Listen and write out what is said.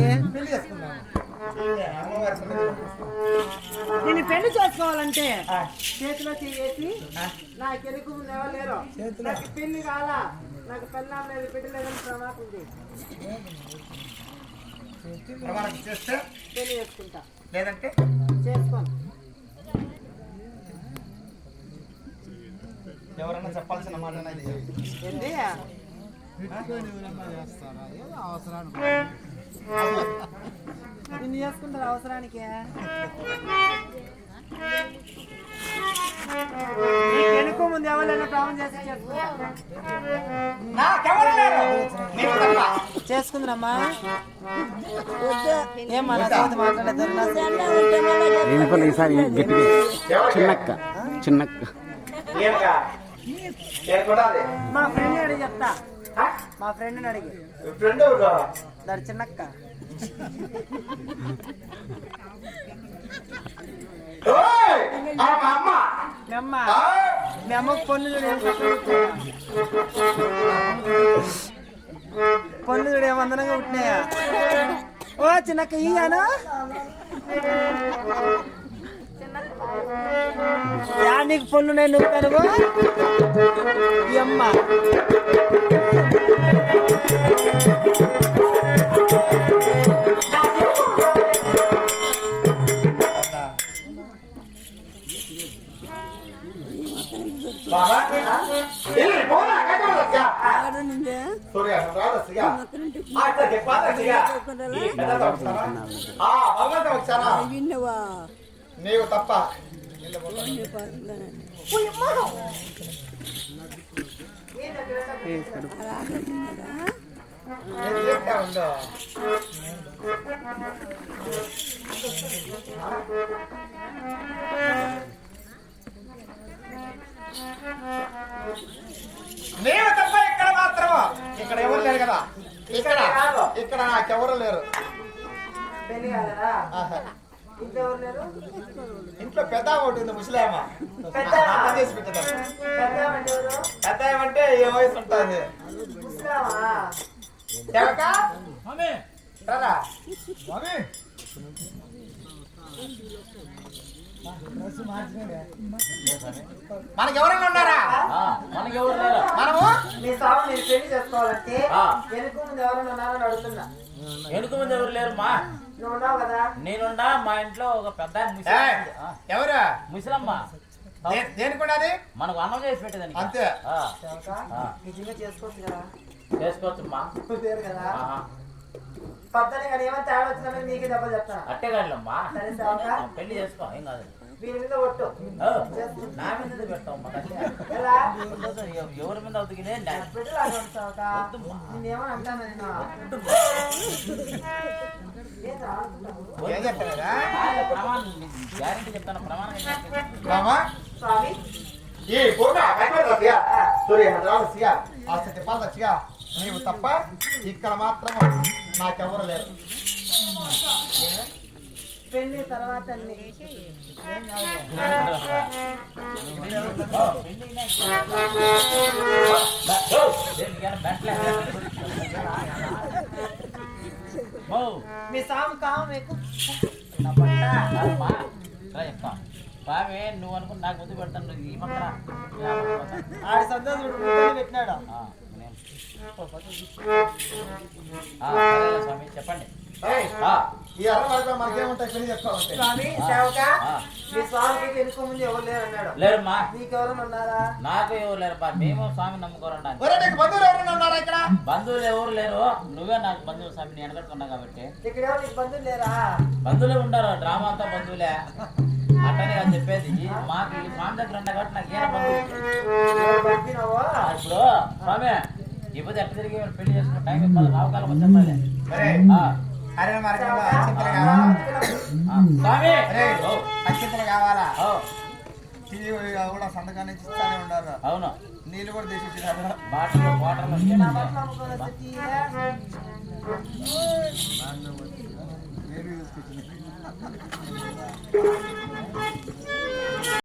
నేను పెళ్ళి చేసుకోవాలంటే చేతిలో చేసి. నా కెలుకు ఎవరు లేరు? చేతిలో? నాకు పెళ్ళి కాల నాకు పెళ్ళాం లేదు బిడ్డ లేదని ప్రమాదం ఉంది. ప్రమాణం చేస్తే పెళ్ళి చేసుకుంటా. లేదంటే? చేసుకోను. ఎవరన్నా చెప్పాల్సిన మాట ఇది. ఏంటి? నిన్ను చేసుకుంటారు అవసరానికి. వెనుక ముందు ఎవరైనా ప్రాణం చేసి ఈసారి గట్టిగా చిన్నక్క చిన్నక్క? మా ఫ్రెండ్ అడిగి చెప్తా? మా ఫ్రెండ్ని అడిగి. ఫ్రెండ్? దాని చిన్నక్క. పొన్ను చూడు ఏమందనంగా పుట్టినాయా? ఓ చిన్నక్క ఇయ్యాను నీకు పొన్ను నేను నువ్వు కనుగో అమ్మ. వచ్చారా? నీవు తప్ప నేను ఇక్కడ ఇక్కడ నాకెవరు లేరు. ఇంట్లో పెద్ద ఒకటి ఉంది ముసలామ చేసి పెద్ద ఏమంటే ఏ వయసు ఉంటుంది? రారా. మనకి ఎవరైనా ఉన్నారా? మనకెవరు లేరా మనము? మీ సాగు మీరు పెళ్ళి చేసుకోవాలంటే. వెనుక ముందు ఎవరైనా ఉన్నారని అడుగుతున్నా. వెనుక ముందు ఎవరు లేరు మా? నువ్వు ఉన్నావు కదా? నేనున్నా మా ఇంట్లో ఒక పెద్ద ముసలి ఎవరు? ముసలమ్మ. దే- దేనికి ఉన్నది మనకు అన్నం చేసి పెట్టేదానికి. అంతే. నిజంగా చేసుకోవచ్చు కదా? చేసుకోవచ్చు మా కదా. పద్దనే కానీ ఏమైనా తేడా వచ్చినా నీకే దెబ్బ చెప్తాను అట్టే కాదులమ్మా సరే సేవక ఆ, పెళ్ళి చేసుకో ఏం కాదు. వీరి మీద ఒట్టు. నా మీద పెట్టావు ఎవరి మీద అవుతుంది అంటాను గ్యారంటీ చెప్తాను ప్రమాణం ఏంటంటే, రామా? స్వామి? ఈ కట్టేదా సూర్య సియా. ఆ పాద సియా. నీవు తప్ప ఇక్కడ మాత్రం నాకెవరు లేరు పెళ్ళి తర్వాత అన్ని ఓ, దేనికైనా బెంట్లే. ఓ, మీ సాము కావు మీకు. స్వామి నువ్వు అనుకుని నాకు ముద్దు పెడతాను నువ్వు ఈ పక్కన ఆడి సంతోషం పెట్టినాడు స్వామి చెప్పండి. ఏయ్, ఆ, ఈ అర వరకు మనకేముంటాయి పెళ్ళి చెప్తామంటే స్వామి సేవక ఆ. మీ స్వామికి ముందు ఎవరు లేరు అన్నాడు నీకెవరైనా ఉన్నారా? నాకు ఎవరు లేరమ్మా మేము స్వామి నమ్ముకోరండి బంధువులు ఎవరైనా ఉన్నారా ఇక్కడ? బంధువులు ఎవరు లేరు నువ్వే నాకు బంధువులు స్వామి నేను కాబట్టి. ఇక్కడ ఎవరు నీకు బంధువులు లేరా? బంధువులే ఉండరు డ్రామా అంతా బంధువులే. అట్టనే కాదు చెప్పేది. మాకు స్వామి దగ్గర కాబట్టి నాకు బంధువులు ఇప్పుడు స్వామి ఇప్పుడు ఎట్ట తిరిగి పెళ్ళి చేసుకున్న టైం ఇవ్వాలి రావకాలం ఆ, స్వామి! అక్షంతలు కావాలా? కూడా సంతకాన్ని ఇస్తానే ఉన్నారు. అవును. నీళ్ళు కూడా తీసి ఇచ్చినారు బాటలు. తీసుకొచ్చింది